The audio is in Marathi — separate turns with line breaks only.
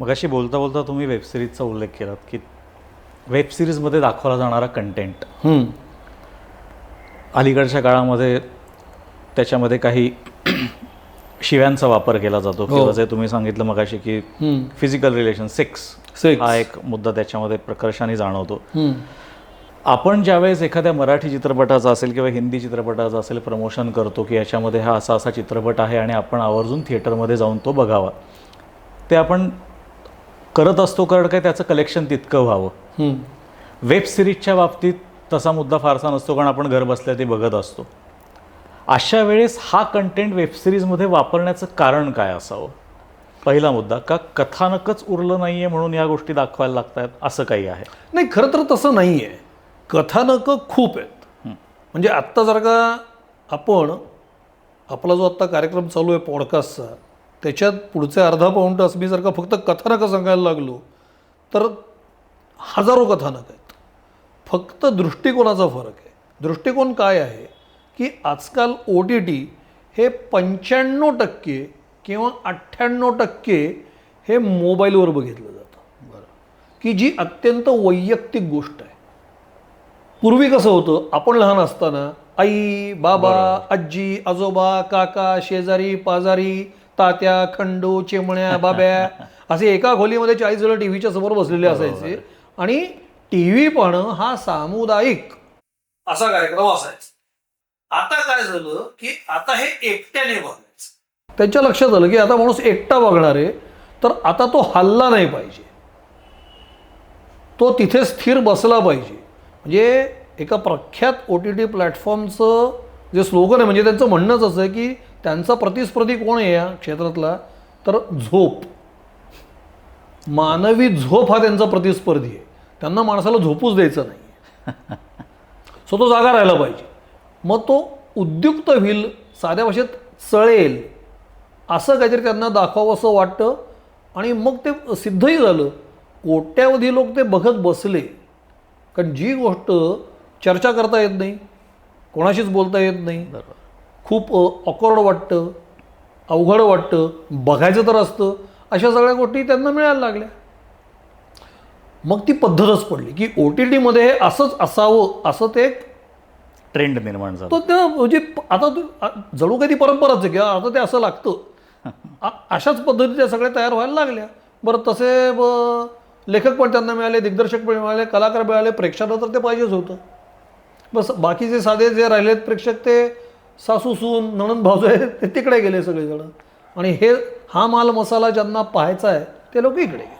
मगाशी बोलता बोलता तुम्ही वेबसिरीजचा उल्लेख केलात की वेबसिरीजमध्ये दाखवला जाणारा कंटेंट अलीकडच्या काळामध्ये त्याच्यामध्ये काही शिव्यांचा वापर केला जातो. किंवा जे तुम्ही सांगितलं मगाशी की फिजिकल रिलेशन सेक्स. हा एक मुद्दा त्याच्यामध्ये प्रकर्षाने जाणवतो. आपण ज्यावेळेस एखाद्या मराठी चित्रपटाचा असेल किंवा हिंदी चित्रपटाचा असेल प्रमोशन करतो की याच्यामध्ये हा असा असा चित्रपट आहे आणि आपण आवर्जून थिएटरमध्ये जाऊन तो बघावा. ते आपण करत असतो कारण काय त्याचं कलेक्शन तितकं व्हावं. वेब सिरीजच्या बाबतीत तसा मुद्दा फारसा नसतो कारण आपण घर बसल्या ते बघत असतो. अशा वेळेस हा कंटेंट वेबसिरीजमध्ये वापरण्याचं कारण काय असावं? पहिला मुद्दा का कथानकच उरलं नाही आहे म्हणून या गोष्टी दाखवायला लागत आहेत असं काही आहे?
नाही खरं तर तसं नाही आहे कथानकं खूप आहेत. म्हणजे आत्ता जर का आपण आपला जो आत्ता कार्यक्रम चालू आहे पॉडकास्टचा त्याच्यात पुढचे अर्धा पाऊण तास मी जर का फक्त कथानकं सांगायला लागलो तर हजारो कथानक आहेत. फक्त दृष्टिकोनाचा फरक आहे. दृष्टिकोन काय आहे? की आजकाल ओ टी टी हे पंच्याण्णव टक्के किंवा अठ्ठ्याण्णव टक्के हे मोबाईलवर बघितलं जातं. बरं. की जी अत्यंत वैयक्तिक गोष्ट आहे. पूर्वी कसं होतं? आपण लहान असताना आई बाबा आजी आजोबा काका शेजारी पाजारी तात्या खंडू चिमण्या बाब्या. असे एका खोलीमध्ये चाळीस जण टी व्हीच्या समोर बसलेले असायचे. आणि टी व्ही पाहणं हा सामुदायिक. असा कार्यक्रम असायचा. आता काय झालं की आता हे एकट्याने बघायचं. त्यांच्या लक्षात आलं की आता माणूस एकटा बघणार आहे तर आता तो हल्ला नाही पाहिजे. तो तिथे स्थिर बसला पाहिजे. म्हणजे एका प्रख्यात ओ टी टी प्लॅटफॉर्मचं जे स्लोगन आहे म्हणजे त्यांचं म्हणणंच असं आहे की त्यांचा प्रतिस्पर्धी कोण आहे या क्षेत्रातला? तर झोप. मानवी झोप हा त्यांचा प्रतिस्पर्धी आहे. त्यांना माणसाला झोपूच द्यायचं नाही. सो तो जागा राहायला पाहिजे. मग तो उद्युक्त होईल साध्या भाषेत चळेल. असं काहीतरी त्यांना दाखवावं असं वाटतं. आणि मग ते सिद्धही झालं. कोट्यावधी लोक ते बघत बसले. कारण जी गोष्ट चर्चा करता येत नाही कोणाशीच बोलता येत नाही. खूप ऑकवर्ड वाटतं अवघड वाटतं बघायचं तर असतं अशा सगळ्या गोष्टी त्यांना मिळायला लागल्या. मग ती पद्धतच पडली की ओ टी टीमध्ये हे असंच असावं असं ते एक
ट्रेंड निर्माण झाला.
तो त्या म्हणजे आता जणू काही ती परंपराच आहे की आता ते असं लागतं. अशाच पद्धती त्या सगळ्या तयार व्हायला लागल्या. बरं तसे ब- लेखक पण त्यांना मिळाले दिग्दर्शक पण मिळाले कलाकार मिळाले प्रेक्षकांना तर ते पाहिजेच होतं. बस बाकीचे साधे जे राहिलेत प्रेक्षक ते सासू सून नणंद भाऊजे आहे ते तिकडे गेले सगळेजण. आणि हे हा माल मसाला ज्यांना पाहायचा आहे ते लोक इकडे गेले.